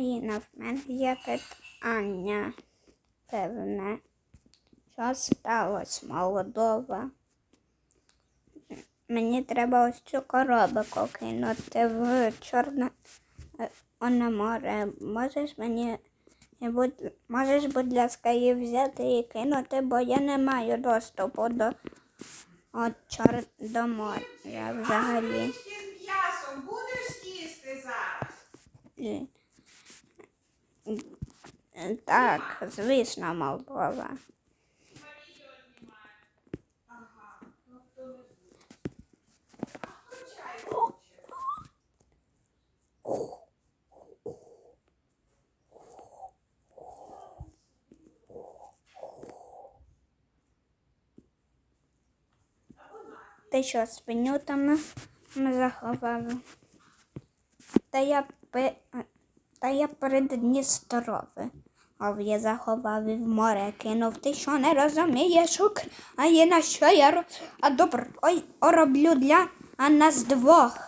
Інна, в мене є питання певне. Що сталося, Молдова? Мені треба ось цю коробку кинути в чорне е, оне море. Можеш мені, будь, можеш, будь ласка, її взяти і кинути, бо я не маю доступу до, от, чор, до моря взагалі. Будеш їсти зараз? Так, звісно, Молдова. Ти що, свиню там не заховав? Та я. Та я перед Дністрове. А я заховав і в море кинув. Ти що не розумієш? А є на що я ро... А добре, ой, роблю для а нас двох.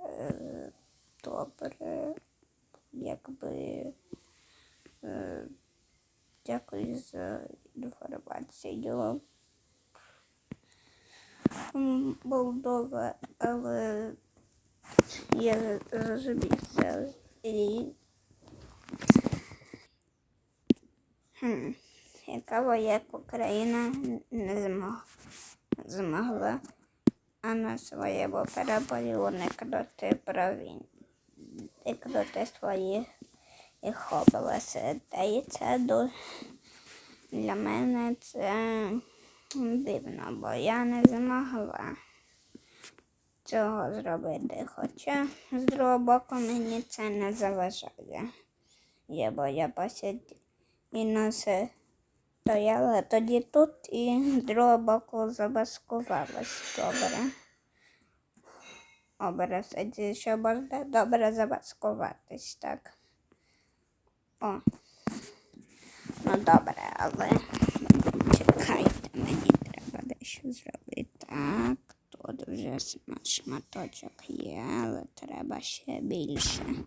Е, добре. Якби. Е, дякую за інформацію. Молдова, але я зрозумів це. І... Хм. Цікаво, як Україна не змогла, змогла а на своєму переборі уникнути провін. Уникнути своїх їх областей. Це дуже для мене це дивно, бо я не змогла цього зробити. Хоча з другого боку мені це не заважає. Бо я посиділа і носи стояла тоді тут і з другого боку забаскувалась добре. Тоді що можна добре забаскуватись, так. О. Ну добре, але чекайте, мені треба дещо зробити. Так, тут вже шматочок є, але треба ще більше.